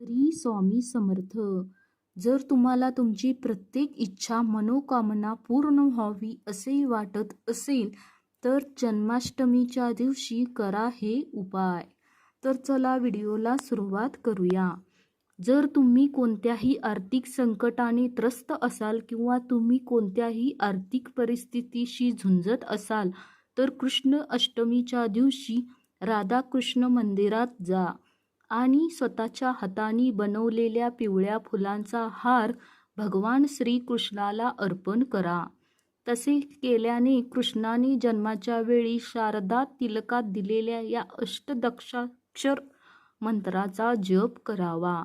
श्री स्वामी समर्थ. जर तुम्हाला तुमची प्रत्येक इच्छा मनोकामना पूर्ण व्हावी असे वाटत असेल तर जन्माष्टमीच्या दिवशी करा हे उपाय. तर चला व्हिडिओला सुरुवात करूया. जर तुम्ही कोणत्याही आर्थिक संकटाने त्रस्त असाल किंवा तुम्ही कोणत्याही आर्थिक परिस्थितीशी झुंजत असाल तर कृष्ण अष्टमीच्या दिवशी राधाकृष्ण मंदिरात जा. आणि स्वतःच्या हाताने बनवलेल्या पिवळ्या फुलांचा हार भगवान श्रीकृष्णाला अर्पण करा. तसे केल्याने कृष्णाने जन्माच्या वेळी शारदा तिलकात दिलेल्या या अष्टदक्षाक्षर मंत्राचा जप करावा.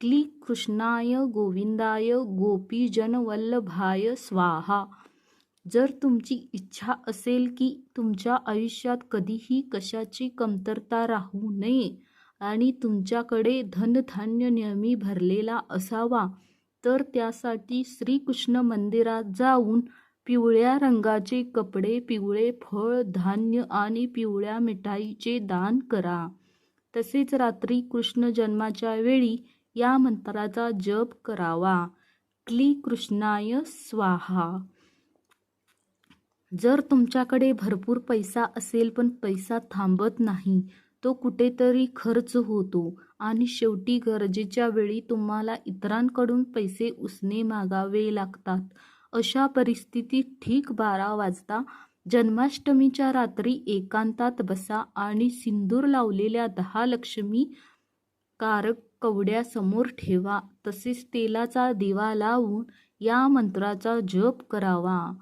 क्ली कृष्णाय गोविंदाय गोपीजन वल्लभाय स्वाहा. जर तुमची इच्छा असेल की तुमच्या आयुष्यात कधीही कशाची कमतरता राहू नये आणि तुमच्याकडे धनधान्य नेहमी भरलेला असावा तर त्यासाठी श्रीकृष्ण मंदिरात जाऊन पिवळ्या रंगाचे कपडे पिवळे फळ धान्य आणि पिवळ्या मिठाईचे दान करा. तसेच रात्री कृष्ण जन्माच्या वेळी या मंत्राचा जप करावा. क्ली कृष्णाय स्वाहा. जर तुमच्याकडे भरपूर पैसा असेल पण पैसा थांबत नाही तो कुठेतरी खर्च होतो. आणि शेवटी गरजेच्या वेळी तुम्हाला इतरांकडून पैसे उसने मागावे लागतात. अशा परिस्थितीत ठीक बारा वाजता जन्माष्टमीच्या रात्री एकांतात बसा आणि सिंदूर लावलेल्या दहा लक्ष्मी कारक कवड्या समोर ठेवा. तसेच तेलाचा दिवा लावून या मंत्राचा जप करावा.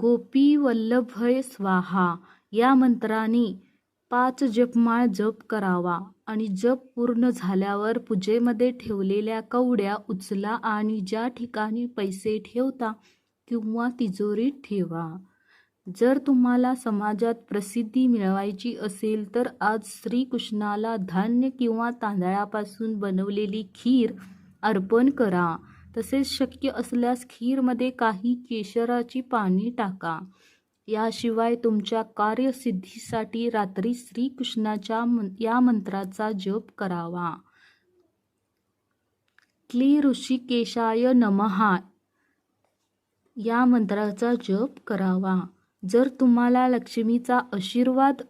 गोपी वल्लभय स्वाहा. या मंत्राने पाच जपमाळ जप करावा आणि जप पूर्ण झाल्यावर पूजेमध्ये ठेवलेल्या कवड्या उचला आणि ज्या ठिकाणी पैसे ठेवता किंवा तिजोरीत ठेवा. जर तुम्हाला समाजात प्रसिद्धी मिळवायची असेल तर आज श्रीकृष्णाला धान्य किंवा तांदळापासून बनवलेली खीर अर्पण करा. तसेच शक्य असल्यास खीरमध्ये काही केशराची पाने टाका. याशिवाय तुमच्या कार्यसिद्धीसाठी रात्री श्रीकृष्णाच्या या मंत्राचा जप करावा. क्ली ऋषिकेशाय नमहा या मंत्राचा जप करावा. जर तुम्हाला लक्ष्मीचा आशीर्वाद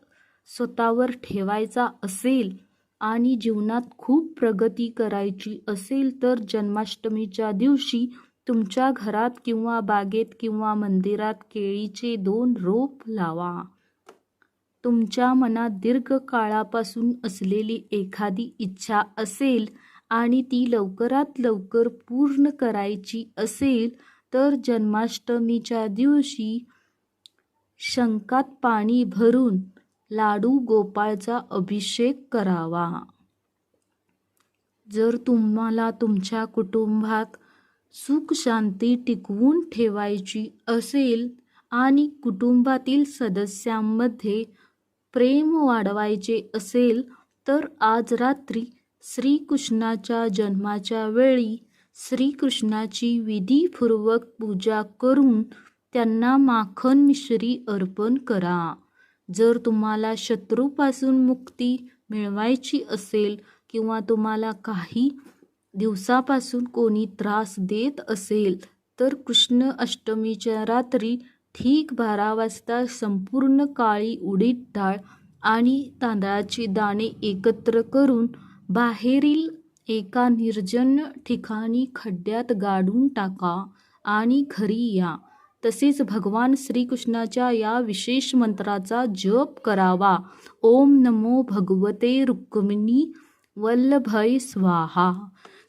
स्वतःवर ठेवायचा असेल आणि जीवनात खूप प्रगती करायची असेल तर जन्माष्टमीच्या दिवशी तुमच्या घरात किंवा बागेत किंवा मंदिरात केळीचे दोन रोप लावा. तुमच्या मनात दीर्घ काळापासून असलेली एखादी इच्छा असेल आणि ती लवकरात लवकर पूर्ण करायची असेल तर जन्माष्टमीच्या दिवशी शंकात पाणी भरून लाडू गोपाळचा अभिषेक करावा. जर तुम्हाला तुमच्या कुटुंबात सुख शांती टिकवून ठेवायची असेल आणि कुटुंबातील सदस्यांमध्ये प्रेम वाढवायचे असेल तर आज रात्री श्रीकृष्णाच्या जन्माच्या वेळी श्रीकृष्णाची विधीपूर्वक पूजा करून त्यांना माखन मिश्री अर्पण करा. जर तुम्हाला शत्रूपासून मुक्ती मिळवायची असेल किंवा तुम्हाला काही दिवसापासून कोणी त्रास देत असेल तर कृष्ण अष्टमीच्या रात्री ठीक बारा वाजता संपूर्ण काळी उडीद डाळ आणि तांदळाचे दाणे एकत्र करून बाहेरील एका निर्जन ठिकाणी खड्ड्यात गाडून टाका आणि घरी या. तसेच भगवान श्रीकृष्णाच्या या विशेष मंत्राचा जप करावा. ओम नमो भगवते रुक्मिणी वल्लभय स्वाहा.